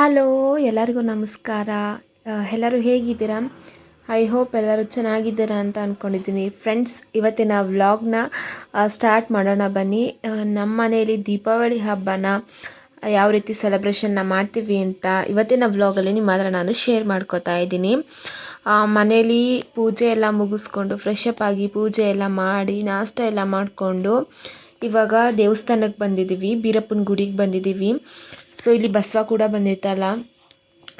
Hello, ಎಲ್ಲರಿಗೂ ನಮಸ್ಕಾರ. ಎಲ್ಲರೂ ಹೇಗಿದ್ದೀರಾ? ಐ ಹೋಪ್ ಎಲ್ಲರೂ ಚೆನ್ನಾಗಿದ್ದೀರಾ ಅಂತ ಅಂದ್ಕೊಂಡಿದ್ದೀನಿ ಫ್ರೆಂಡ್ಸ್ ಇವತ್ತಿನ ವ್ಲಾಗ್ನ ಸ್ಟಾರ್ಟ್ ಮಾಡೋಣ ಬನ್ನಿ. ನಮ್ಮ ಮನೆಯಲ್ಲಿ ದೀಪಾವಳಿ ಹಬ್ಬನ ಯಾವ ರೀತಿ ಸೆಲೆಬ್ರೇಷನ್ನ ಮಾಡ್ತೀವಿ ಅಂತ ಇವತ್ತಿನ ವ್ಲಾಗಲ್ಲಿ ನಿಮ್ಮ ಹತ್ರ ನಾನು ಶೇರ್ ಮಾಡ್ಕೋತಾ ಇದ್ದೀನಿ. ಮನೇಲಿ ಪೂಜೆ ಎಲ್ಲ ಮುಗಿಸ್ಕೊಂಡು ಫ್ರೆಶ್ ಅಪ್ ಆಗಿ ಪೂಜೆ ಎಲ್ಲ ಮಾಡಿ, ನಾಷ್ಟ ಎಲ್ಲ ಮಾಡಿಕೊಂಡು ಇವಾಗ ದೇವಸ್ಥಾನಕ್ಕೆ ಬಂದಿದ್ದೀವಿ, ಬೀರಪ್ಪನ ಗುಡಿಗೆ ಬಂದಿದ್ದೀವಿ. ಸೊ ಇಲ್ಲಿ ಬಸವ ಕೂಡ ಬಂದಿತ್ತಲ್ಲ.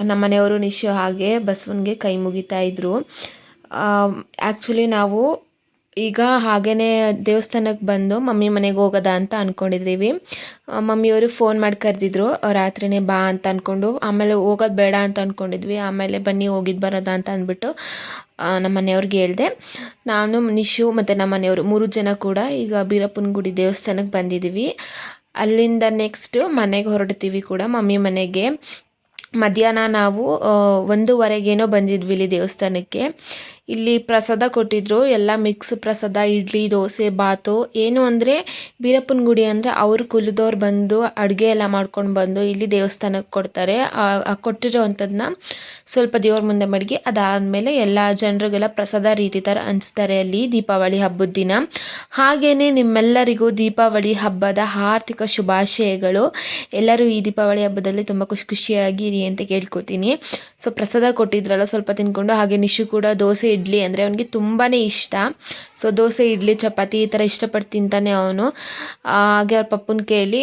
ನಮ್ಮ ಮನೆಯವರು ನಿಶು ಹಾಗೆ ಬಸವನಿಗೆ ಕೈ ಮುಗಿತಾ ಇದ್ರು. ಆ್ಯಕ್ಚುಲಿ ನಾವು ಈಗ ಹಾಗೇ ದೇವಸ್ಥಾನಕ್ಕೆ ಬಂದು ಮಮ್ಮಿ ಮನೆಗೆ ಹೋಗೋದ ಅಂತ ಅಂದ್ಕೊಂಡಿದ್ದೀವಿ ಮಮ್ಮಿಯವರು ಫೋನ್ ಮಾಡಿ ಕರೆದಿದ್ರು ರಾತ್ರಿನೇ ಬಾ ಅಂತ ಅಂದ್ಕೊಂಡು ಆಮೇಲೆ ಹೋಗೋದು ಬೇಡ ಅಂತ ಅಂದ್ಕೊಂಡಿದ್ವಿ ಆಮೇಲೆ ಬನ್ನಿ ಹೋಗಿದ್ದು ಬರೋದ ಅಂತ ಅಂದ್ಬಿಟ್ಟು ನಮ್ಮ ಮನೆಯವ್ರಿಗೆ ಹೇಳಿದೆ. ನಾನು, ನಿಶು ಮತ್ತು ನಮ್ಮ ಮನೆಯವರು ಮೂರು ಜನ ಕೂಡ ಈಗ ಬೀರಪ್ಪನ ಗುಡಿ ದೇವಸ್ಥಾನಕ್ಕೆ ಬಂದಿದ್ದೀವಿ. ಅಲ್ಲಿಂದ ನೆಕ್ಸ್ಟ್ ಮನೆಗೆ ಹೊರಡ್ತೀವಿ ಕೂಡ ಮಮ್ಮಿ ಮನೆಗೆ. ಮಧ್ಯಾಹ್ನ ನಾವು ಒಂದೂವರೆಗೇನೋ ಬಂದಿದ್ವಿ ಇಲ್ಲಿ ದೇವಸ್ಥಾನಕ್ಕೆ. ಇಲ್ಲಿ ಪ್ರಸಾದ ಕೊಟ್ಟಿದ್ರು, ಎಲ್ಲ ಮಿಕ್ಸ್ ಪ್ರಸಾದ, ಇಡ್ಲಿ, ದೋಸೆ, ಬಾತು. ಏನು ಅಂದರೆ ಬೀರಪ್ಪನ ಗುಡಿ ಅಂದರೆ ಅವ್ರ ಕುಲದವ್ರು ಬಂದು ಅಡುಗೆ ಎಲ್ಲ ಮಾಡ್ಕೊಂಡು ಬಂದು ಇಲ್ಲಿ ದೇವಸ್ಥಾನಕ್ಕೆ ಕೊಡ್ತಾರೆ. ಕೊಟ್ಟಿರೋ ಅಂಥದ್ದನ್ನ ಸ್ವಲ್ಪ ದೇವ್ರ ಮುಂದೆ ಮಡಗಿ ಅದಾದಮೇಲೆ ಎಲ್ಲ ಜನರಿಗೆಲ್ಲ ಪ್ರಸಾದ ರೀತಿ ಥರ ಹಂಚ್ತಾರೆ ಅಲ್ಲಿ ದೀಪಾವಳಿ ಹಬ್ಬದ ದಿನ. ಹಾಗೆಯೇ ನಿಮ್ಮೆಲ್ಲರಿಗೂ ದೀಪಾವಳಿ ಹಬ್ಬದ ಆರ್ಥಿಕ ಶುಭಾಶಯಗಳು. ಎಲ್ಲರೂ ಈ ದೀಪಾವಳಿ ಹಬ್ಬದಲ್ಲಿ ತುಂಬ ಖುಷಿ ಖುಷಿಯಾಗಿ ಇರಿ ಅಂತ ಕೇಳ್ಕೊತೀನಿ. ಸೊ ಪ್ರಸಾದ ಕೊಟ್ಟಿದ್ರಲ್ಲ, ಸ್ವಲ್ಪ ತಿನ್ಕೊಂಡು, ಹಾಗೆ ನಿಶು ಕೂಡ ದೋಸೆ ಇಡ್ಲಿ ಅಂದರೆ ಅವನಿಗೆ ತುಂಬಾ ಇಷ್ಟ. ಸೊ ದೋಸೆ, ಇಡ್ಲಿ, ಚಪಾತಿ ಈ ಥರ ಇಷ್ಟಪಟ್ಟು ತಿಂತಾನೆ ಅವನು. ಹಾಗೆ ಅವ್ರ ಪಪ್ಪನ ಕೇಳಿ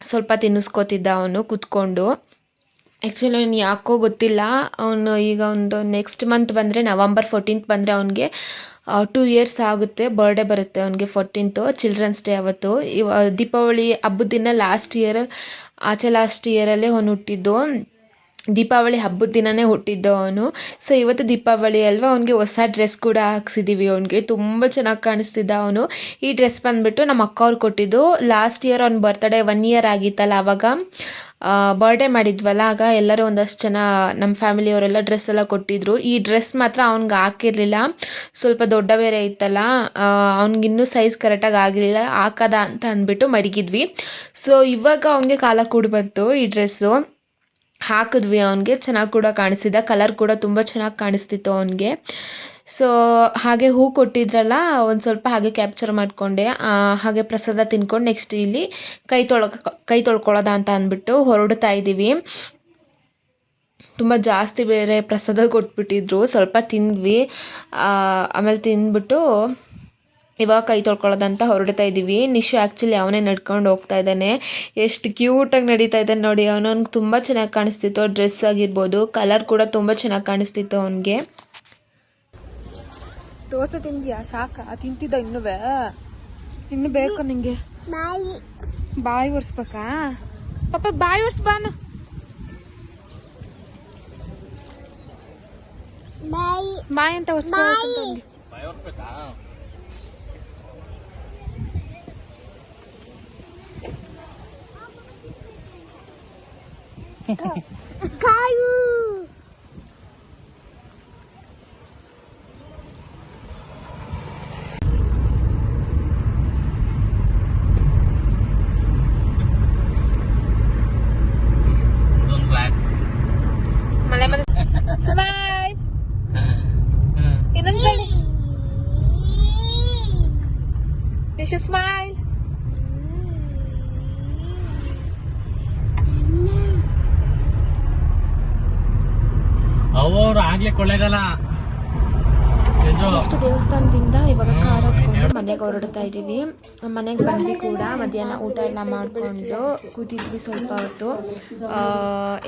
ಸ್ವಲ್ಪ ತಿನ್ನಿಸ್ಕೋತಿದ್ದ ಅವನು ಕೂತ್ಕೊಂಡು. ಆ್ಯಕ್ಚುಲಿ ಅವ್ನು ಯಾಕೋ ಗೊತ್ತಿಲ್ಲ. ಅವನು ಈಗ ಒಂದು ನೆಕ್ಸ್ಟ್ ಮಂತ್ ಬಂದರೆ ನವಂಬರ್ ಫೋರ್ಟೀನ್ತ್ ಬಂದರೆ ಅವನಿಗೆ ಟೂ ಇಯರ್ಸ್ ಆಗುತ್ತೆ ಬರ್ಡೇ ಬರುತ್ತೆ ಅವನಿಗೆ ಫೋರ್ಟೀನ್ತು ಚಿಲ್ಡ್ರನ್ಸ್ ಡೇ ಅವತ್ತು. ಇವ, ದೀಪಾವಳಿ ಹಬ್ಬದ ದಿನ ಲಾಸ್ಟ್ ಇಯರ್ ಆಚೆ ಲಾಸ್ಟ್ ಇಯರಲ್ಲೇ ಅವನು ಹುಟ್ಟಿದ್ದು. ದೀಪಾವಳಿ ಹಬ್ಬದ ದಿನನೇ ಹುಟ್ಟಿದ್ದು ಅವನು. ಸೊ ಇವತ್ತು ದೀಪಾವಳಿ ಅಲ್ವಾ, ಅವನಿಗೆ ಹೊಸ ಡ್ರೆಸ್ ಕೂಡ ಹಾಕ್ಸಿದ್ದೀವಿ ಅವನಿಗೆ. ತುಂಬ ಚೆನ್ನಾಗಿ ಕಾಣಿಸ್ತಿದ್ದ ಅವನು. ಈ ಡ್ರೆಸ್ ಬಂದುಬಿಟ್ಟು ನಮ್ಮ ಅಕ್ಕ ಅವ್ರು ಕೊಟ್ಟಿದ್ದು. ಲಾಸ್ಟ್ ಇಯರ್ ಅವ್ನ ಬರ್ತಡೇ ಒನ್ ಇಯರ್ ಆಗಿತ್ತಲ್ಲ ಆವಾಗ ಬರ್ಡೇ ಮಾಡಿದ್ವಲ್ಲ, ಆಗ ಎಲ್ಲರೂ ಒಂದಷ್ಟು ಜನ ನಮ್ಮ ಫ್ಯಾಮಿಲಿಯವರೆಲ್ಲ ಡ್ರೆಸ್ ಎಲ್ಲ ಕೊಟ್ಟಿದ್ರು. ಈ ಡ್ರೆಸ್ ಮಾತ್ರ ಅವ್ನಿಗೆ ಹಾಕಿರಲಿಲ್ಲ. ಸ್ವಲ್ಪ ದೊಡ್ಡ ಬೇರೆ ಇತ್ತಲ್ಲ ಅವ್ನಿಗಿನ್ನೂ ಸೈಜ್ ಕರೆಕ್ಟಾಗಿ ಆಗಿರಲಿಲ್ಲ ಹಾಕದ ಅಂತ ಅಂದ್ಬಿಟ್ಟು ಮಡಗಿದ್ವಿ. ಸೊ ಇವಾಗ ಅವನಿಗೆ ಕಾಲ ಕೂಡ ಬಂತು ಈ ಡ್ರೆಸ್ಸು ಹಾಕಿದ್ವಿ ಅವನಿಗೆ. ಚೆನ್ನಾಗಿ ಕೂಡ ಕಾಣಿಸಿದ. ಕಲರ್ ಕೂಡ ತುಂಬ ಚೆನ್ನಾಗಿ ಕಾಣಿಸ್ತಿತ್ತು ಅವನಿಗೆ. ಸೊ ಹಾಗೆ ಹೂ ಕೊಟ್ಟಿದ್ರಲ್ಲ, ಒಂದು ಸ್ವಲ್ಪ ಹಾಗೆ ಕ್ಯಾಪ್ಚರ್ ಮಾಡಿಕೊಂಡೆ. ಹಾಗೆ ಪ್ರಸಾದ ತಿನ್ಕೊಂಡು ನೆಕ್ಸ್ಟ್ ಇಲ್ಲಿ ಕೈ ತೊಳ್ಕ, ಕೈ ತೊಳ್ಕೊಳ್ಳೋದ ಅಂತ ಅಂದ್ಬಿಟ್ಟು ಹೊರಡ್ತಾ ಇದ್ದೀವಿ ತುಂಬ ಜಾಸ್ತಿ ಬೇರೆ ಪ್ರಸಾದ ಕೊಟ್ಬಿಟ್ಟಿದ್ರು. ಸ್ವಲ್ಪ ತಿಂದ್ವಿ. ಆಮೇಲೆ ತಿಂದ್ಬಿಟ್ಟು ಇವಾಗ ಕೈ ತೊಳ್ಕೊಳ್ಳೋದಂತ ಹೊರಡ್ತಾ ಇದ್ದೀವಿ ನಿಶು ಆ್ಯಕ್ಚುಲಿ ಅವನೇ ನಡ್ಕೊಂಡು ಹೋಗ್ತಾ ಇದ್ದಾನೆ. ಎಷ್ಟು ಕ್ಯೂಟಾಗಿ ನಡೀತಾ ಇದ್ದಾನೆ ನೋಡಿ. ಅವನವ್ನಿಗೆ ತುಂಬ ಚೆನ್ನಾಗಿ ಕಾಣಿಸ್ತಿತ್ತು. ಡ್ರೆಸ್ ಆಗಿರ್ಬೋದು ಕಲರ್ ಕೂಡ ತುಂಬ ಚೆನ್ನಾಗಿ ಕಾಣಿಸ್ತಿತ್ತು ಅವನಿಗೆ. ದೋಸೆ ತಿಂದ್ಯಾ ಸಾಕ ತಿಂತಿದ್ದ ಇನ್ನುವೆ ಇನ್ನು ಬೇಕು ನಿಂಗೆ ಬಾಯಿ ಒರ್ಸ್ಬೇಕಾ ಪಾಪ ಬಾಯಿ ಒರ್ಸ್ಬಾನು ಬಾಯಿ ಅಂತ ಒರ್ಸ್ಬೇಕು ಮಲೆ ಮಲೆ ಸ್ಮೈಲ್ ಇನ್ನೊಂದ್ ಸಲ ನಿಶು ಸ್ಮೈಲ್ ಅವರು ಆಗ್ಲೇ ಕೊಳ್ಳೇಗಾಲ. ನೆಕ್ಸ್ಟ್ ದೇವಸ್ಥಾನದಿಂದ ಇವಾಗ ಕಾರ್ ಹತ್ಕೊಂಡು ಮನೆಗೆ ಹೊರಡ್ತಾ ಇದ್ದೀವಿ. ಮನೆಗೆ ಬಂದ್ವಿ ಕೂಡ. ಮಧ್ಯಾಹ್ನ ಊಟ ಎಲ್ಲ ಮಾಡಿಕೊಂಡು ಕೂತಿದ್ವಿ ಸ್ವಲ್ಪ ಹೊತ್ತು.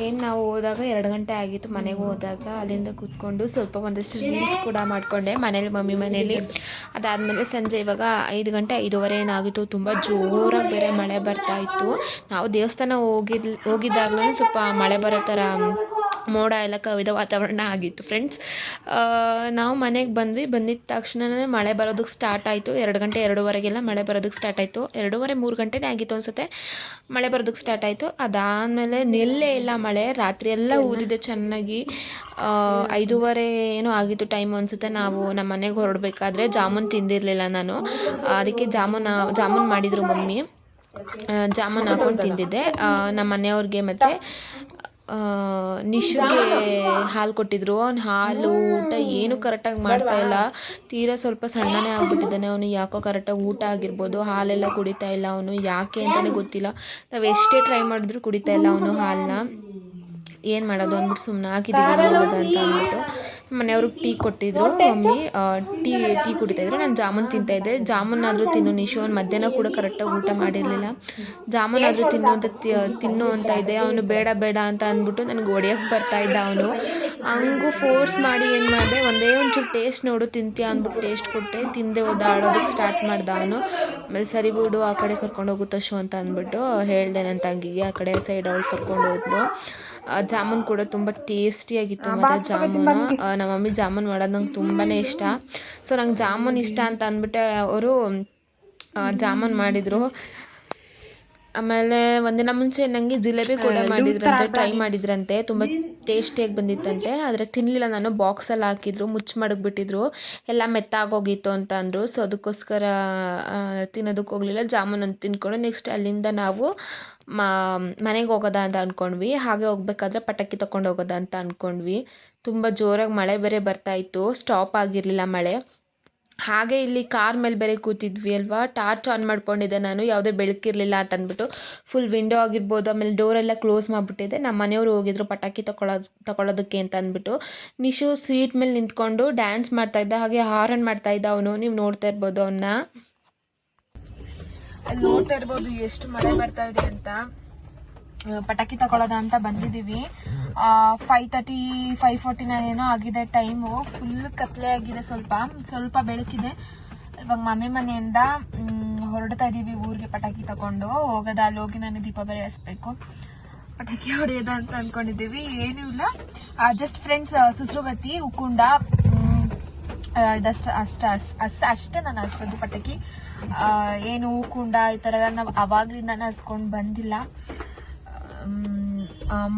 ಏನು ನಾವು ಹೋದಾಗ ಎರಡು ಗಂಟೆ ಆಗಿತ್ತು ಮನೆಗೆ ಹೋದಾಗ. ಅಲ್ಲಿಂದ ಕೂತ್ಕೊಂಡು ಸ್ವಲ್ಪ ಒಂದಷ್ಟು ರೀಲ್ಸ್ ಕೂಡ ಮಾಡಿಕೊಂಡೆ ಮನೇಲಿ ಮಮ್ಮಿ ಮನೇಲಿ. ಅದಾದಮೇಲೆ ಸಂಜೆ ಇವಾಗ ಐದು ಗಂಟೆ ಐದುವರೆ ಏನಾಗಿತ್ತು. ತುಂಬ ಜೋರಾಗಿ ಬೇರೆ ಮಳೆ ಬರ್ತಾ ಇತ್ತು. ನಾವು ದೇವಸ್ಥಾನ ಹೋಗಿದ್ ಹೋಗಿದ್ದಾಗಲೂ ಸ್ವಲ್ಪ ಮಳೆ ಬರೋ ಥರ ಮೋಡ ಎಲ್ಲ ಕವಿದ ವಾತಾವರಣ ಆಗಿತ್ತು ಫ್ರೆಂಡ್ಸ್ ನಾವು ಮನೆಗೆ ಬಂದ್ವಿ. ಬಂದಿದ್ದ ತಕ್ಷಣವೇ ಮಳೆ ಬರೋದಕ್ಕೆ ಸ್ಟಾರ್ಟ್ ಆಯಿತು. ಎರಡು ಗಂಟೆ ಎರಡೂವರೆಗೆಲ್ಲ ಮಳೆ ಬರೋದಕ್ಕೆ ಸ್ಟಾರ್ಟ್ ಆಯಿತು. ಎರಡೂವರೆ ಮೂರು ಗಂಟೆನೇ ಆಗಿತ್ತು ಅನ್ಸುತ್ತೆ. ಮಳೆ ಬರೋದಕ್ಕೆ ಸ್ಟಾರ್ಟ್ ಆಯಿತು. ಅದಾದಮೇಲೆ ನಿಲ್ಲೇ ಇಲ್ಲ ಮಳೆ. ರಾತ್ರಿ ಎಲ್ಲ ಊದಿದೆ ಚೆನ್ನಾಗಿ. ಐದೂವರೆ ಏನೋ ಆಗಿತ್ತು ಟೈಮ್ ಅನಿಸುತ್ತೆ. ನಾವು ನಮ್ಮ ಮನೆಗೆ ಹೊರಡಬೇಕಾದ್ರೆ ಜಾಮೂನ್ ತಿಂದಿರಲಿಲ್ಲ ನಾನು. ಅದಕ್ಕೆ ಜಾಮೂನ್ ಜಾಮೂನ್ ಮಾಡಿದರು ಮಮ್ಮಿ. ಜಾಮೂನ್ ಹಾಕೊಂಡು ತಿಂದಿದ್ದೆ. ನಮ್ಮ ಮನೆಯವ್ರಿಗೆ ಮತ್ತು ನಿಶುಗೆ ಹಾಲು ಕೊಟ್ಟಿದ್ರು. ಅವ್ನು ಹಾಲು, ಊಟ ಏನು ಕರೆಕ್ಟಾಗಿ ಮಾಡ್ತಾ ಇಲ್ಲ. ತೀರಾ ಸ್ವಲ್ಪ ಸಣ್ಣನೇ ಆಗ್ಬಿಟ್ಟಿದ್ದಾನೆ ಅವನು. ಯಾಕೋ ಕರೆಕ್ಟಾಗಿ ಊಟ ಆಗಿರ್ಬೋದು. ಹಾಲೆಲ್ಲ ಕುಡಿತಾ ಇಲ್ಲ ಅವನು. ಯಾಕೆ ಅಂತಲೇ ಗೊತ್ತಿಲ್ಲ. ನಾವು ಎಷ್ಟೇ ಟ್ರೈ ಮಾಡಿದ್ರು ಕುಡಿತಾ ಇಲ್ಲ ಅವನು ಹಾಲನ್ನ ಏನು ಮಾಡೋದು ಅಂದ್ಬಿಟ್ಟು ಸುಮ್ಮನೆ ಹಾಕಿದ್ದೀವಿ ನೋಡೋದು ಅಂತ ಅಂದ್ಬಿಟ್ಟು. ಮನೆಯವ್ರಿಗೆ ಟೀ ಕೊಟ್ಟಿದ್ರು, ಮಮ್ಮಿ ಟೀ ಟೀ ಕುಡಿತಾ ಇದ್ರು. ನಾನು ಜಾಮೂನ್ ತಿಂತಾ ಇದ್ದೆ. ಜಾಮೂನ್ ಆದರೂ ತಿನ್ನು, ನಿಶು. ಅವ್ನು ಮಧ್ಯಾಹ್ನ ಕೂಡ ಕರೆಕ್ಟಾಗಿ ಊಟ ಮಾಡಿರಲಿಲ್ಲ. ಜಾಮೂನ್ ಆದರೂ ತಿನ್ನು ಅಂತ ತಿನ್ನು ಅಂತ ಇದ್ದೆ. ಅವನು ಬೇಡ ಬೇಡ ಅಂತ ಅಂದ್ಬಿಟ್ಟು ನನಗೆ ಹೊಡಿಯೋಕ್ಕೆ ಬರ್ತಾ ಇದ್ದ ಅವನು. ಹಂಗೂ ಫೋರ್ಸ್ ಮಾಡಿ ಏನು ಮಾಡಿದೆ ಒಂದೇ ಒಂಚೂರು ಟೇಸ್ಟ್ ನೋಡು ತಿಂತೀಯ ಅಂದ್ಬಿಟ್ಟು ಟೇಸ್ಟ್ ಕೊಟ್ಟೆ. ತಿಂದೆ ಓದಾಡೋದಕ್ಕೆ ಸ್ಟಾರ್ಟ್ ಮಾಡ್ದ ಅವನು ಆಮೇಲೆ ಸರಿ ಬಿಡು ಆ ಕಡೆ ಕರ್ಕೊಂಡು ತಶು ಶೋ ಅಂತ ಅಂದ್ಬಿಟ್ಟು ಹೇಳ್ದೆ ನನ್ನ ತಂಗಿಗೆ. ಆ ಕಡೆ ಸೈಡ್ ಅವಳು ಕರ್ಕೊಂಡು ಹೋದ್ಲು. ಜಾಮೂನ್ ಕೂಡ ತುಂಬ ಟೇಸ್ಟಿಯಾಗಿತ್ತು ಮತ್ತು ಜಾಮೂನು. ನಮ್ಮ ಮಮ್ಮಿ ಜಾಮೂನ್ ಮಾಡೋದು ನಂಗೆ ತುಂಬಾ ಇಷ್ಟ. ಸೊ ನಂಗೆ ಜಾಮೂನ್ ಇಷ್ಟ ಅಂತ ಅಂದ್ಬಿಟ್ಟು ಅವರು ಜಾಮೂನ್ ಮಾಡಿದರು. ಆಮೇಲೆ ಒಂದಿನ ಮುಂಚೆ ನಂಗೆ ಜಿಲೇಬಿ ಕೂಡ ಮಾಡಿದ್ರಂತೆ ಟ್ರೈ ಮಾಡಿದ್ರಂತೆ. ತುಂಬ ಟೇಸ್ಟಿಯಾಗಿ ಬಂದಿತ್ತಂತೆ. ಆದರೆ ತಿನ್ನಲಿಲ್ಲ ನಾನು. ಬಾಕ್ಸಲ್ಲಿ ಹಾಕಿದ್ರು, ಮುಚ್ಚಿ ಮಡಗಿಬಿಟ್ಟಿದ್ರು. ಎಲ್ಲ ಮೆತ್ತಾಗೋಗಿತ್ತು ಅಂತ ಅಂದರು. ಸೊ ಅದಕ್ಕೋಸ್ಕರ ತಿನ್ನೋದಕ್ಕೆ ಹೋಗಲಿಲ್ಲ. ಜಾಮೂನ್ ಅಂತ ತಿನ್ಕೊಂಡು ನೆಕ್ಸ್ಟ್ ಅಲ್ಲಿಂದ ನಾವು ಮನೆಗೆ ಹೋಗೋದ ಅಂತ ಅಂದ್ಕೊಂಡ್ವಿ ಹಾಗೆ ಹೋಗ್ಬೇಕಾದ್ರೆ ಪಟಾಕಿ ತೊಗೊಂಡು ಹೋಗೋದ ಅಂತ ಅಂದ್ಕೊಂಡ್ವಿ ತುಂಬ ಜೋರಾಗಿ ಮಳೆ ಬೇರೆ ಬರ್ತಾ ಇತ್ತು. ಸ್ಟಾಪ್ ಆಗಿರಲಿಲ್ಲ ಮಳೆ. ಹಾಗೆ ಇಲ್ಲಿ ಕಾರ್ ಮೇಲೆ ಬೇರೆ ಕೂತಿದ್ವಿ ಅಲ್ವಾ? ಟಾರ್ಚ್ ಆನ್ ಮಾಡ್ಕೊಂಡಿದ್ದೆ ನಾನು. ಯಾವುದೇ ಬೆಳಕಿರಲಿಲ್ಲ ಅಂತ ಅಂದ್ಬಿಟ್ಟು ಫುಲ್ ವಿಂಡೋ ಆಗಿರ್ಬೋದು, ಆಮೇಲೆ ಡೋರ್ ಎಲ್ಲ ಕ್ಲೋಸ್ ಮಾಡಿಬಿಟ್ಟಿದ್ದೆ ನಮ್ಮ ಮನೆಯವರು ಹೋಗಿದ್ರು ಪಟಾಕಿ ತಗೊಳ್ಳೋದು ತಗೊಳ್ಳೋದಕ್ಕೆ ಅಂತ ಅಂದ್ಬಿಟ್ಟು. ನಿಶು ಸೀಟ್ ಮೇಲೆ ನಿಂತ್ಕೊಂಡು ಡ್ಯಾನ್ಸ್ ಮಾಡ್ತಾ ಇದ್ದ, ಹಾಗೆ ಹಾರನ್ ಮಾಡ್ತಾ ಇದ್ದ ಅವನು. ನೀವು ನೋಡ್ತಾ ಇರ್ಬೋದು ಅವನ್ನ ಅಲ್ಲಿ ನೋಡ್ತಾ ಇರ್ಬೋದು, ಎಷ್ಟು ಮಳೆ ಬರ್ತಾ ಇದೆ ಅಂತ. ಪಟಾಕಿ ತಗೊಳ್ಳೋದ ಅಂತ ಬಂದಿದೀವಿ five thirty five forty nine ಏನೋ ಆಗಿದೆ ಟೈಮು ಫುಲ್ ಕತ್ಲೆ ಆಗಿದೆ ಸ್ವಲ್ಪ. ಸ್ವಲ್ಪ ಬೆಳಕಿದೆ. ಇವಾಗ ಮಮ್ಮಿ ಮನೆಯಿಂದ ಹೊರಡ್ತಾ ಇದೀವಿ ಊರಿಗೆ ಪಟಾಕಿ ತಗೊಂಡು. ಹೋಗೋದ, ಅಲ್ಲಿ ಹೋಗಿ ನಾನು ದೀಪ ಬೇರೆ ಹಸ್ಬೇಕು ಪಟಾಕಿ ಹೊಡೆಯೋದ ಅಂತ ಅನ್ಕೊಂಡಿದ್ದೀವಿ. ಏನೂ ಇಲ್ಲ. ಜಸ್ಟ್ ಫ್ರೆಂಡ್ಸ್ ಸುಸ್ರುಗತಿ ಉಕ್ಕುಂಡ ಇದಷ್ಟು, ಅಷ್ಟ, ಅಸ್- ಅಷ್ಟೇ ನಾನು ಹಚ್ಚೋದು ಪಟಾಕಿ. ಏನು ಹೂಕುಂಡ ಈ ಥರ ನಾವು ಅವಾಗ್ಲಿಂದ ಹಸ್ಕೊಂಡು ಬಂದಿಲ್ಲ.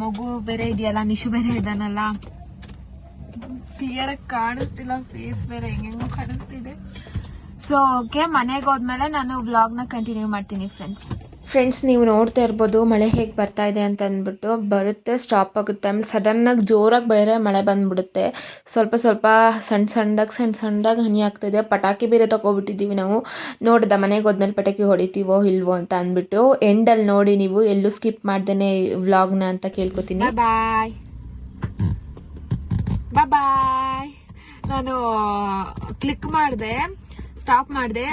ಮಗು ಬೇರೆ ಇದೆಯಲ್ಲ, ನಿಶು ಬೇರೆ ಇದ್ದಾನಲ್ಲ. ಕ್ಲಿಯರ್ ಆಗಿ ಕಾಣಿಸ್ತಿಲ್ಲ ಫೇಸ್ ಬೇರೆ ಹೆಂಗೆಂಗೋ ಕಾಣಿಸ್ತಿದೆ. ಸೊ ಓಕೆ ಮನೆಗೆ ಹೋದ್ಮೇಲೆ ನಾನು ವ್ಲಾಗ್ನ ಕಂಟಿನ್ಯೂ ಮಾಡ್ತೀನಿ ಫ್ರೆಂಡ್ಸ್ ಫ್ರೆಂಡ್ಸ್ ನೀವು ನೋಡ್ತಾ ಇರ್ಬೋದು, ಮಳೆ ಹೇಗೆ ಬರ್ತಾ ಇದೆ ಅಂತ ಅಂದ್ಬಿಟ್ಟು ಬರುತ್ತೆ ಸ್ಟಾಪ್ ಆಗುತ್ತೆ. ಆಮೇಲೆ ಸಡನ್ನಾಗಿ ಜೋರಾಗಿ ಬೇರೆ ಮಳೆ ಬಂದ್ಬಿಡುತ್ತೆ. ಸ್ವಲ್ಪ ಸ್ವಲ್ಪ ಸಣ್ಣ ಸಣ್ಣದಾಗಿ ಸಣ್ಣ ಸಣ್ಣದಾಗಿ ಹನಿ ಆಗ್ತಿದೆ ಪಟಾಕಿ ಬೇರೆ ತಗೊಬಿಟ್ಟಿದ್ದೀವಿ ನಾವು. ನೋಡ್ದ ಮನೆಗೆ ಹೋದ್ಮೇಲೆ ಪಟಾಕಿ ಹೊಡಿತೀವೋ, ಇಲ್ವೋ ಅಂತ ಅಂದ್ಬಿಟ್ಟು ಎಂಡಲ್ಲಿ ನೋಡಿ ನೀವು ಎಲ್ಲೂ ಸ್ಕಿಪ್ ಮಾಡ್ದೇನೆ ವ್ಲಾಗ್ನ ಅಂತ ಕೇಳ್ಕೊತೀನಿ. ಬಾಯ್ ಬಾಯ್ ಬಾಯ್ ನಾನು ಕ್ಲಿಕ್ ಮಾಡಿದೆ. ಸ್ಟಾಪ್ ಮಾಡಿದೆ.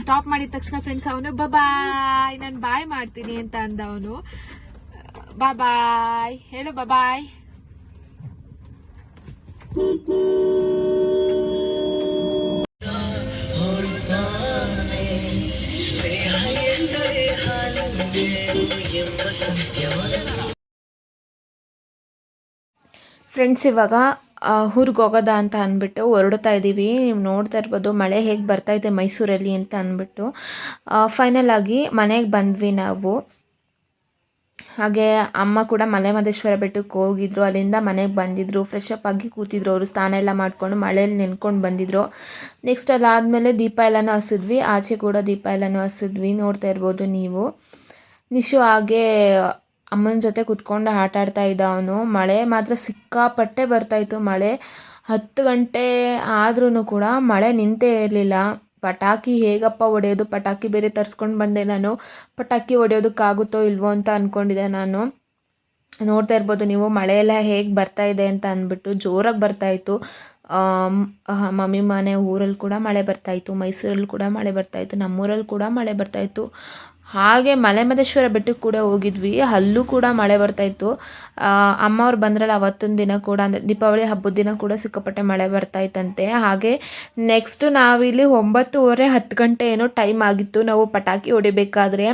ಸ್ಟಾಪ್ ಮಾಡಿದ ತಕ್ಷಣ ಫ್ರೆಂಡ್ಸ್ ಅವನು ಬಾಯ್ ನಾನು ಬಾಯ್ ಮಾಡ್ತೀನಿ ಅಂತ ಅಂದ ಅವನು. ಬಾಯ್ ಹೇಳು ಬಾಯ್ ಫ್ರೆಂಡ್ಸ್ ಇವಾಗ ಹೋಗೋದ ಅಂತ ಅಂದ್ಬಿಟ್ಟು ಹೊರಡ್ತಾ ಇದ್ದೀವಿ ನೀವು ನೋಡ್ತಾ ಇರ್ಬೋದು, ಮಳೆ ಹೇಗೆ ಬರ್ತಾ ಇದೆ ಮೈಸೂರಲ್ಲಿ ಅಂತ ಅಂದ್ಬಿಟ್ಟು ಫೈನಲ್ ಆಗಿ ಮನೆಗೆ ಬಂದ್ವಿ ನಾವು. ಹಾಗೆ ಅಮ್ಮ ಕೂಡ ಮಲೆ ಮಹದೇಶ್ವರ ಬೆಟ್ಟಕ್ಕೆ ಹೋಗಿದ್ರು. ಅಲ್ಲಿಂದ ಮನೆಗೆ ಬಂದಿದ್ರು ಫ್ರೆಶ್ ಅಪ್ ಆಗಿ ಕೂತಿದ್ರು ಅವರು, ಸ್ನಾನ ಎಲ್ಲ ಮಾಡಿಕೊಂಡು ಮಳೆಯಲ್ಲಿ ನೆನ್ಕೊಂಡು ಬಂದಿದ್ರು. ನೆಕ್ಸ್ಟ್ ಅದಾದಮೇಲೆ ದೀಪ ಎಲ್ಲನೂ ಹಸಿದ್ವಿ ಆಚೆ ಕೂಡ ದೀಪ ಎಲ್ಲನೂ ಹಸಿದ್ವಿ ನೋಡ್ತಾ ಇರ್ಬೋದು ನೀವು. ನಿಶು ಹಾಗೆ ಅಮ್ಮನ ಜೊತೆ ಕುತ್ಕೊಂಡು ಆಟ ಆಡ್ತಾ ಇದ್ದ ಅವನು. ಮಳೆ ಮಾತ್ರ ಸಿಕ್ಕಾಪಟ್ಟೆ ಬರ್ತಾಯಿತ್ತು ಮಳೆ ಹತ್ತು ಗಂಟೆ ಆದ್ರೂ ಕೂಡ ಮಳೆ ನಿಂತೇ ಇರಲಿಲ್ಲ. ಪಟಾಕಿ ಹೇಗಪ್ಪ ಹೊಡೆಯೋದು? ಪಟಾಕಿ ಬೇರೆ ತರಿಸ್ಕೊಂಡು ಬಂದೆ ನಾನು. ಪಟಾಕಿ ಹೊಡೆಯೋದಕ್ಕಾಗುತ್ತೋ ಇಲ್ವೋ ಅಂತ ಅಂದ್ಕೊಂಡಿದ್ದೆ ನಾನು. ನೋಡ್ತಾ ಇರ್ಬೋದು ನೀವು ಮಳೆ ಎಲ್ಲ ಹೇಗೆ ಬರ್ತಾ ಇದೆ ಅಂತ ಅಂದ್ಬಿಟ್ಟು ಜೋರಾಗಿ ಬರ್ತಾಯಿತ್ತು ಮಮ್ಮಿ ಮನೆ ಊರಲ್ಲಿ ಕೂಡ ಮಳೆ ಬರ್ತಾಯಿತ್ತು ಮೈಸೂರಲ್ಲಿ ಕೂಡ ಮಳೆ ಬರ್ತಾಯಿತ್ತು ನಮ್ಮೂರಲ್ಲಿ ಕೂಡ ಮಳೆ ಬರ್ತಾಯಿತ್ತು ಹಾಗೆ ಮಲೆಮಹದೇಶ್ವರ ಬೆಟ್ಟಕ್ಕೆ ಕೂಡ ಹೋಗಿದ್ವಿ. ಅಲ್ಲೂ ಕೂಡ ಮಳೆ ಬರ್ತಾಯಿತ್ತು ಅಮ್ಮ ಅವ್ರು ಬಂದ್ರಲ್ಲ ಅವತ್ತೊಂದು ದಿನ ಕೂಡ, ಅಂದರೆ ದೀಪಾವಳಿ ಹಬ್ಬದ ದಿನ ಕೂಡ ಸಿಕ್ಕಾಪಟ್ಟೆ ಮಳೆ ಬರ್ತಾಯಿತ್ತಂತೆ ಹಾಗೆ ನೆಕ್ಸ್ಟ್ ನಾವಿಲ್ಲಿ ಒಂಬತ್ತುವರೆ ಹತ್ತು ಗಂಟೆ ಏನೋ ಟೈಮ್ ಆಗಿತ್ತು ನಾವು ಪಟಾಕಿ ಹೊಡಿಬೇಕಾದ್ರೆ.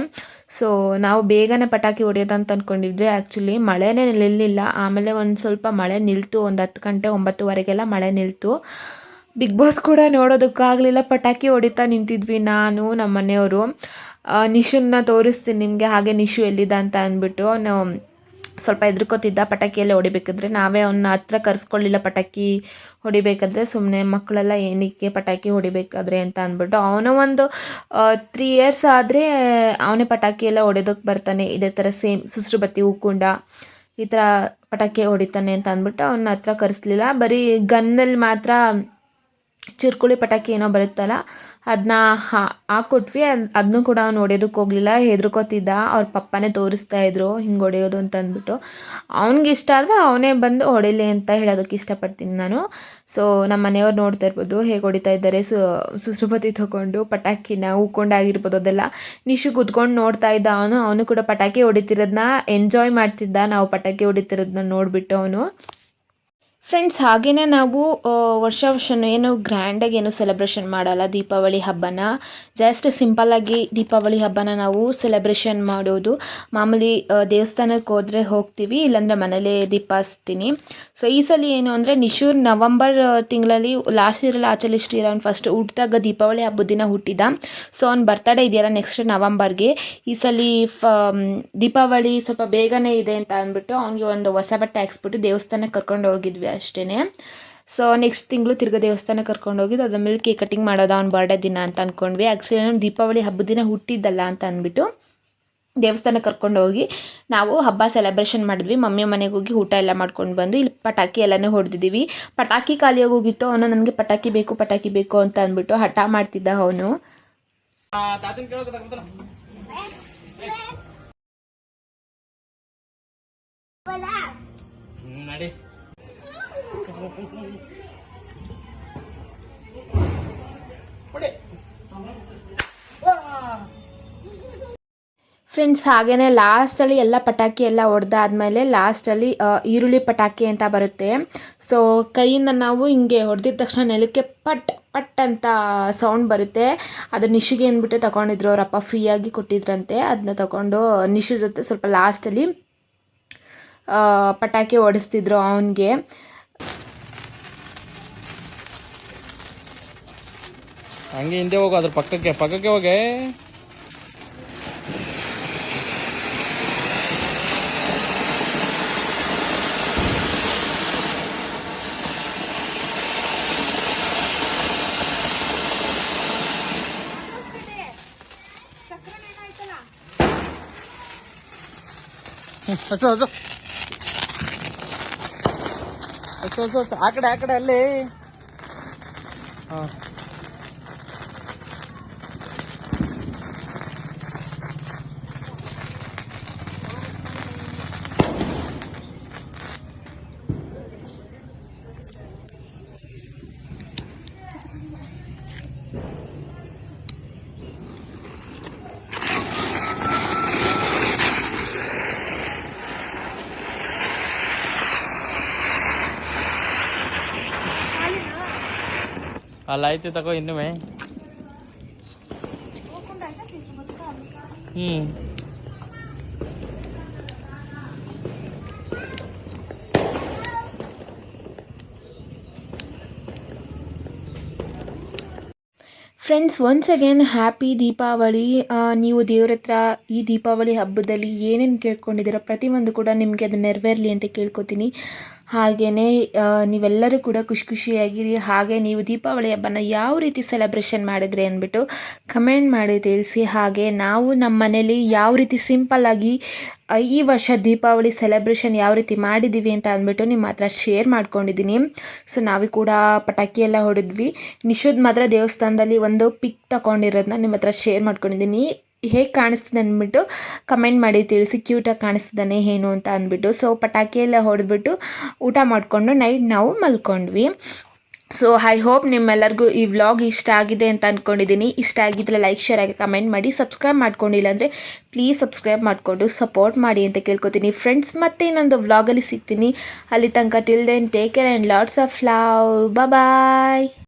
ಸೊ ನಾವು ಬೇಗನೆ ಪಟಾಕಿ ಹೊಡೆಯೋದಂತ ಅಂದ್ಕೊಂಡಿದ್ವಿ ಆ್ಯಕ್ಚುಲಿ ಮಳೆನೇ ನಿಲ್ಲಿಲ್ಲ. ಆಮೇಲೆ ಒಂದು ಸ್ವಲ್ಪ ಮಳೆ ನಿಲ್ತು. ಒಂದು ಹತ್ತು ಗಂಟೆ ಒಂಬತ್ತುವರೆಗೆಲ್ಲ ಮಳೆ ನಿಲ್ತು. ಬಿಗ್ ಬಾಸ್ ಕೂಡ ನೋಡೋದಕ್ಕಾಗಲಿಲ್ಲ. ಪಟಾಕಿ ಹೊಡಿತಾ ನಿಂತಿದ್ವಿ ನಾನು ನಮ್ಮ ಮನೆಯವರು ನಿಶುನ್ನ ತೋರಿಸ್ತೀನಿ ನಿಮಗೆ, ಹಾಗೆ ನಿಶು ಎಲ್ಲಿದ್ದ ಅಂತ ಅಂದ್ಬಿಟ್ಟು. ಅವನು ಸ್ವಲ್ಪ ಹೆದರ್ಕೋತಿದ್ದ, ಪಟಾಕಿಯಲ್ಲೇ ಹೊಡಿಬೇಕಾದ್ರೆ. ನಾವೇ ಅವನ್ನ ಹತ್ರ ಕರೆಸ್ಕೊಳ್ಳಿಲ್ಲ ಪಟಾಕಿ ಹೊಡಿಬೇಕಾದ್ರೆ. ಸುಮ್ಮನೆ ಮಕ್ಕಳೆಲ್ಲ ಏನಕ್ಕೆ ಪಟಾಕಿ ಹೊಡಿಬೇಕಾದ್ರೆ ಅಂತ ಅಂದ್ಬಿಟ್ಟು. ಅವನು ಒಂದು ತ್ರೀ ಇಯರ್ಸ್ ಆದರೆ ಅವನೇ ಪಟಾಕಿ ಎಲ್ಲ ಹೊಡೆದಕ್ಕೆ ಬರ್ತಾನೆ. ಇದೇ ಥರ ಸೇಮ್ ಸುಸ್ರು ಬತ್ತಿ ಹೂಕುಂಡ ಈ ಥರ ಪಟಾಕಿ ಹೊಡಿತಾನೆ ಅಂತ ಅಂದ್ಬಿಟ್ಟು ಅವನ ಹತ್ರ ಕರೆಸ್ಲಿಲ್ಲ. ಬರೀ ಗನ್ನಲ್ಲಿ ಮಾತ್ರ ಚಿರ್ಕುಳಿ ಪಟಾಕಿ ಏನೋ ಬರುತ್ತಲ್ಲ ಅದನ್ನ ಹಾಕ್ಕೊಟ್ವಿ ಅದನ್ನೂ ಕೂಡ ಅವ್ನು ಹೊಡೆಯೋದಕ್ಕೆ ಹೋಗಲಿಲ್ಲ. ಹೆದ್ರಕೋತಿದ್ದ. ಅವ್ರ ಪಪ್ಪನೇ ತೋರಿಸ್ತಾ ಇದ್ರು, ಹಿಂಗೆ ಹೊಡೆಯೋದು ಅಂತ ಅಂದ್ಬಿಟ್ಟು. ಅವ್ನಿಗೆ ಇಷ್ಟ ಆದರೆ ಅವನೇ ಬಂದು ಹೊಡಿಲಿ ಅಂತ ಹೇಳೋದಕ್ಕೆ ಇಷ್ಟಪಡ್ತೀನಿ ನಾನು. ಸೊ ನಮ್ಮ ಮನೆಯವ್ರು ನೋಡ್ತಾ ಇರ್ಬೋದು, ಹೇಗೆ ಹೊಡಿತಾ ಇದ್ದಾರೆ, ಸು, ಸುಶ್ರುಪತಿ ತಗೊಂಡು ಪಟಾಕಿನ ಹೂಕೊಂಡಾಗಿರ್ಬೋದು ಅದೆಲ್ಲ. ನಿಶು ಕುತ್ಕೊಂಡು ನೋಡ್ತಾ ಇದ್ದ ಅವನು. ಅವನು ಕೂಡ ಪಟಾಕಿ ಹೊಡಿತಿರೋದನ್ನ ಎಂಜಾಯ್ ಮಾಡ್ತಿದ್ದ. ನಾವು ಪಟಾಕಿ ಹೊಡಿತಿರೋದನ್ನ ನೋಡಿಬಿಟ್ಟು ಅವನು. ಫ್ರೆಂಡ್ಸ್ ಹಾಗೆಯೇ ನಾವು ವರ್ಷ ವರ್ಷ ಏನು ಗ್ರ್ಯಾಂಡಾಗಿ ಏನು ಸೆಲೆಬ್ರೇಷನ್ ಮಾಡಲ್ಲ ದೀಪಾವಳಿ ಹಬ್ಬನ. ಜಸ್ಟ್ ಸಿಂಪಲ್ಲಾಗಿ ದೀಪಾವಳಿ ಹಬ್ಬನ ನಾವು ಸೆಲೆಬ್ರೇಷನ್ ಮಾಡೋದು. ಮಾಮೂಲಿ ದೇವಸ್ಥಾನಕ್ಕೆ ಹೋದರೆ ಹೋಗ್ತೀವಿ, ಇಲ್ಲಾಂದರೆ ಮನೇಲೇ ದೀಪ ಹಚ್ತೀನಿ. ಸೊ ಈ ಸಲ ಏನು ಅಂದರೆ ನಿಶೂರ್ ನವಂಬರ್ ತಿಂಗಳಲ್ಲಿ ಲಾಸ್ಟ್ ಇಯರೆಲ್ಲ ಆಚೆ ಇಷ್ಟು ಇಯರ್ ಅವ್ನು ಫಸ್ಟ್ ಹುಟ್ಟಿದಾಗ ದೀಪಾವಳಿ ಹಬ್ಬದ ದಿನ ಹುಟ್ಟಿದ. ಸೊ ಅವ್ನು ಬರ್ತಡೇ ಇದೆಯಲ್ಲ ನೆಕ್ಸ್ಟ್ ನವಂಬರ್ಗೆ. ಈ ಸಲ ಫ ದೀಪಾವಳಿ ಸ್ವಲ್ಪ ಬೇಗನೆ ಇದೆ ಅಂತ ಅಂದ್ಬಿಟ್ಟು ಅವ್ನಿಗೆ ಒಂದು ಹೊಸ ಬಟ್ಟೆ ಹಾಕ್ಸ್ಬಿಟ್ಟು ದೇವಸ್ಥಾನಕ್ಕೆ ಕರ್ಕೊಂಡು ಹೋಗಿದ್ವಿ. ಅಷ್ಟೇ ಸೊ ನೆಕ್ಸ್ಟ್ ತಿಂಗಳು ತಿರ್ಗಾ ದೇವಸ್ಥಾನ ಕರ್ಕೊಂಡು ಅದ್ರ ಮೇಲೆ ಕೇಕ್ ಕಟಿಂಗ್ ಮಾಡೋದು ಅವ್ನ ಬರ್ಡೇ ದಿನ ಅಂತ ಅಂದ್ಕೊಂಡ್ವಿ ಆ್ಯಕ್ಚುಲಿ ನಾನು ದೀಪಾವಳಿ ಹಬ್ಬದ ದಿನ ಹುಟ್ಟಿದ್ದಲ್ಲ ಅಂತ ಅಂದ್ಬಿಟ್ಟು ದೇವಸ್ಥಾನ ಕರ್ಕೊಂಡು ಹೋಗಿ ನಾವು ಹಬ್ಬ ಸೆಲೆಬ್ರೇಷನ್ ಮಾಡಿದ್ವಿ. ಮಮ್ಮಿ ಮನೆಗೆ ಹೋಗಿ ಊಟ ಎಲ್ಲ ಮಾಡ್ಕೊಂಡು ಬಂದು ಇಲ್ಲಿ ಪಟಾಕಿ ಎಲ್ಲನೂ ಹೊಡೆದಿದ್ದೀವಿ ಪಟಾಕಿ ಖಾಲಿಯಾಗಿ ಹೋಗಿತ್ತು ಅವನು ನನಗೆ ಪಟಾಕಿ ಬೇಕು ಪಟಾಕಿ ಬೇಕು ಅಂತ ಅಂದ್ಬಿಟ್ಟು ಹಠ ಮಾಡ್ತಿದ್ದ ಅವನು. ನಡಿ. ಫ್ರೆಂಡ್ಸ್ ಹಾಗೆಯೇ ಲಾಸ್ಟಲ್ಲಿ ಎಲ್ಲ ಪಟಾಕಿ ಎಲ್ಲ ಹೊಡೆದಾದ್ಮೇಲೆ ಲಾಸ್ಟಲ್ಲಿ ಈರುಳ್ಳಿ ಪಟಾಕಿ ಅಂತ ಬರುತ್ತೆ. ಸೊ ಕೈಯಿಂದ ನಾವು ಹಿಂಗೆ ಹೊಡೆದಿದ ತಕ್ಷಣ ನೆಲಕ್ಕೆ ಪಟ್ ಪಟ್ ಅಂತ ಸೌಂಡ್ ಬರುತ್ತೆ. ಅದು ನಿಶಿಗೆ ಅಂದ್ಬಿಟ್ಟು ತಗೊಂಡಿದ್ರು ಅವರಪ್ಪ ಫ್ರೀಯಾಗಿ ಕೊಟ್ಟಿದ್ರಂತೆ. ಅದನ್ನ ತಗೊಂಡು ನಿಶು ಜೊತೆ ಸ್ವಲ್ಪ ಲಾಸ್ಟಲ್ಲಿ ಪಟಾಕಿ ಹೊಡೆಸ್ತಿದ್ರು ಅವನಿಗೆ. ಹಂಗೆ ಹಿಂದೆ ಹೋಗು, ಅದ್ರ ಪಕ್ಕಕ್ಕೆ ಪಕ್ಕಕ್ಕೆ ಹೋಗೆ. ಹಸು ಹಸು. ಹಸು ಹಸು ಆ ಕಡೆ ಆ ಕಡೆ, ಅಲ್ಲಿ. ಹಾಂ. ಐತಿ ತಗೋ ಇನ್ನುವೆ ಹ್ಮ್. Friends once again happy Deepavali ನೀವು ದೇವ್ರ ಹತ್ರ ಈ ದೀಪಾವಳಿ ಹಬ್ಬದಲ್ಲಿ ಏನೇನು ಕೇಳ್ಕೊಂಡಿದ್ದೀರೋ ಪ್ರತಿಯೊಂದು ಕೂಡ ನಿಮಗೆ ಅದು ನೆರವೇರಲಿ ಅಂತ ಕೇಳ್ಕೊತೀನಿ. ಹಾಗೆಯೇ ನೀವೆಲ್ಲರೂ ಕೂಡ ಖುಷಿ ಖುಷಿಯಾಗಿರಿ ಹಾಗೆ ನೀವು ದೀಪಾವಳಿ ಹಬ್ಬನ ಯಾವ ರೀತಿ ಸೆಲೆಬ್ರೇಷನ್ ಮಾಡಿದ್ರಿ ಅಂದ್ಬಿಟ್ಟು ಕಮೆಂಟ್ ಮಾಡಿ ತಿಳಿಸಿ. ಹಾಗೆ ನಾವು ನಮ್ಮ ಮನೇಲಿ ಯಾವ ರೀತಿ ಸಿಂಪಲ್ಲಾಗಿ ಈ ವರ್ಷ ದೀಪಾವಳಿ ಸೆಲೆಬ್ರೇಷನ್ ಯಾವ ರೀತಿ ಮಾಡಿದ್ದೀವಿ ಅಂತ ಅಂದ್ಬಿಟ್ಟು ನಿಮ್ಮ ಹತ್ರ ಶೇರ್ ಮಾಡ್ಕೊಂಡಿದ್ದೀನಿ. ಸೊ ನಾವು ಕೂಡ ಪಟಾಕಿ ಎಲ್ಲ ಹೊಡೆದ್ವಿ. ನಿಶೋದ್ ಮಾತ್ರ ದೇವಸ್ಥಾನದಲ್ಲಿ ಒಂದು ಪಿಕ್ ತಗೊಂಡಿರೋದನ್ನ ನಿಮ್ಮ ಹತ್ರ ಶೇರ್ ಮಾಡ್ಕೊಂಡಿದ್ದೀನಿ. ಹೇಗೆ ಕಾಣಿಸ್ತಿದೆ ಅಂದ್ಬಿಟ್ಟು ಕಮೆಂಟ್ ಮಾಡಿ ತಿಳಿಸಿ ಕ್ಯೂಟಾಗಿ ಕಾಣಿಸ್ತಿದ್ದಾನೆ ಏನು ಅಂತ ಅಂದ್ಬಿಟ್ಟು. ಸೊ ಪಟಾಕಿಯೆಲ್ಲ ಹೊಡೆದ್ಬಿಟ್ಟು ಊಟ ಮಾಡಿಕೊಂಡು ನೈಟ್ ನಾವು ಮಲ್ಕೊಂಡ್ವಿ. ಸೊ ಐ ಹೋಪ್ ನಿಮ್ಮೆಲ್ಲರಿಗೂ ಈ ವ್ಲಾಗ್ ಇಷ್ಟ ಆಗಿದೆ ಅಂತ ಅಂದ್ಕೊಂಡಿದ್ದೀನಿ ಇಷ್ಟ ಆಗಿದ್ರೆ ಲೈಕ್ ಶೇರ್ ಆಗಿ ಕಮೆಂಟ್ ಮಾಡಿ. ಸಬ್ಸ್ಕ್ರೈಬ್ ಮಾಡ್ಕೊಂಡಿಲ್ಲ ಅಂದರೆ ಪ್ಲೀಸ್ ಸಬ್ಸ್ಕ್ರೈಬ್ ಮಾಡಿಕೊಂಡು ಸಪೋರ್ಟ್ ಮಾಡಿ ಅಂತ ಕೇಳ್ಕೊತೀನಿ. ಫ್ರೆಂಡ್ಸ್ ಮತ್ತೆ ಇನ್ನೊಂದು ವ್ಲಾಗಲ್ಲಿ ಸಿಗ್ತೀನಿ. ಅಲ್ಲಿ ತನಕ till then take care and lots of love bye